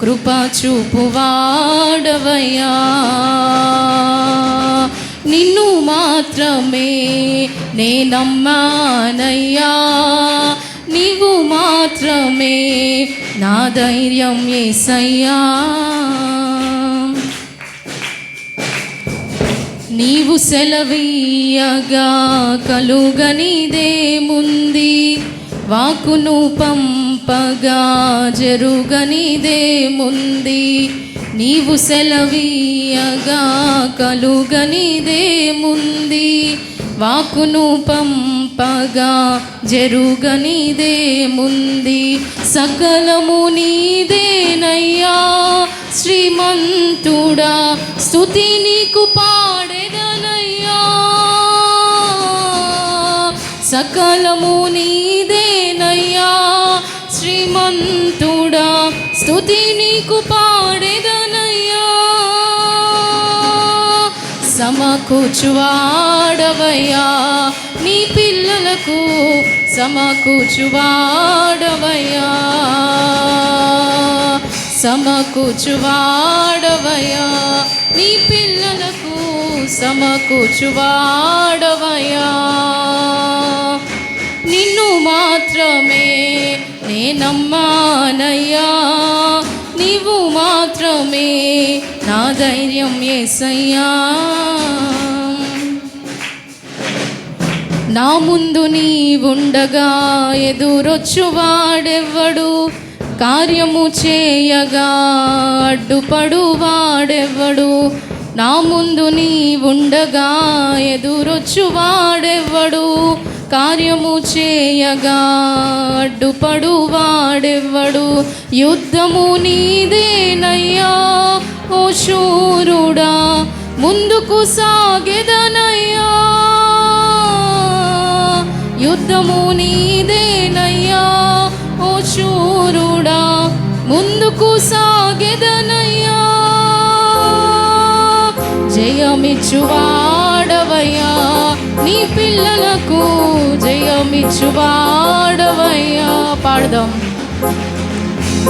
కృప చూపువాడవయ్యా. నిన్ను మాత్రమే నేనమ్మానయ్యా నీవు మాత్రమే నా ధైర్యం ఏసయ్యా. నీవు సెలవీయగా కలుగనిదేముంది? వాకును చెప్పగా జరుగనిదేముంది నీవు సెలవీయగా కలుగనిదేముంది వాకును పంపగా జరుగనిదేముంది సకలము నీదేనయ్యా శ్రీమంతుడా స్థుతి నీకు పాడెదనయ్యా. సకలము నీదే స్తుతి నీకు పాడెదనయ్యా. సమకూచువాడవయ్యా నీ పిల్లలకు సమకూచువాడవయ్యా సమకూచువాడవయ్యా నీ పిల్లలకు సమకూచువాడవయ్యా నిన్ను మాత్రమే నేనమ్మానయ్యా నీవు మాత్రమే నా ధైర్యం ఏసయ్యా. నా ముందు నీవుండగా ఎదురొచ్చువాడెవ్వడు కార్యము చేయగా అడ్డుపడు వాడెవ్వడు నా ముందు నీవుండగా ఎదురొచ్చువాడెవ్వడు ఎదురొచ్చువాడెవ్వడు కార్యము చేయగా అడ్డుపడు వాడెవ్వడు యుద్ధము నీదేనయ్యా ఓ శూరుడా ముందుకు సాగెదనయ్యా. యుద్ధము నీదేనయ్యా ఓ శూరుడా ముందుకు సాగెదనయ్యా. జయమిచ్చువాడవయ్యా. నీ పిల్లలకు జయమిచ్చువాడవయ్యా పాడదాం.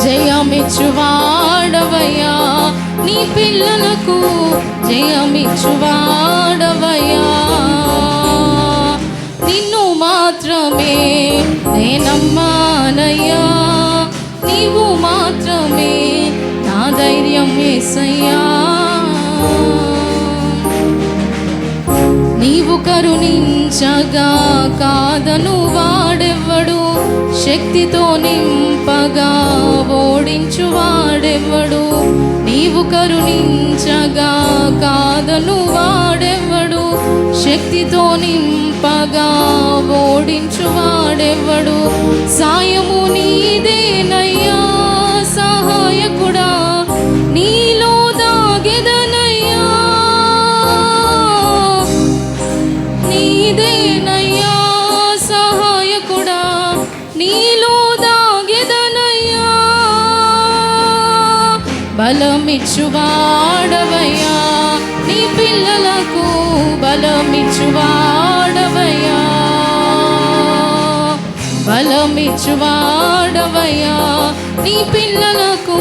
జయమిచ్చువాడవయ్యా నీ పిల్లలకు జయమిచ్చువాడవయ్యా. నిన్ను మాత్రమే నేనమ్మానయ్యా నీవు మాత్రమే నా ధైర్యం ఏసయ్యా. నీవు కరుణించగా కాదను వాడెవ్వడు శక్తితో నింపగా ఓడించు వాడెవ్వడు. నీవు కరుణించగా కాదను వాడెవ్వడు శక్తితో నింపగా ఓడించు వాడెవ్వడు. సాయము నీదేనయ్యా సహాయకుడా బలమిచ్చువాడవయ్యా. నీ పిల్లలకు బలమిచ్చువాడవయ్యా. బలమిచ్చువాడవయ్యా. నీ పిల్లలకు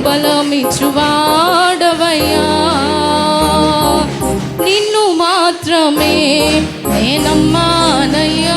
బలమిచ్చువాడవయ్యా. నిన్ను మాత్రమే నేనమ్మానయ్యా.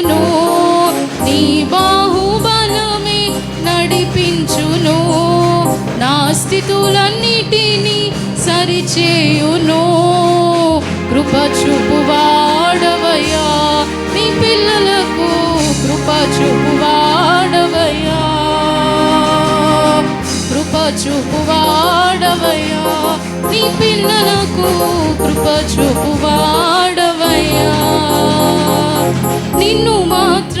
స్థితులన్నిటినీ సరిచేయును. కృప చూపువాడవయ్యా నీ పిల్లలకు కృప చూపువాడవయ్యా. కృప చూపువాడవయ్యా నీ పిల్లలకు కృప చూపువాడవయ్యా. నిన్ను మాత్రం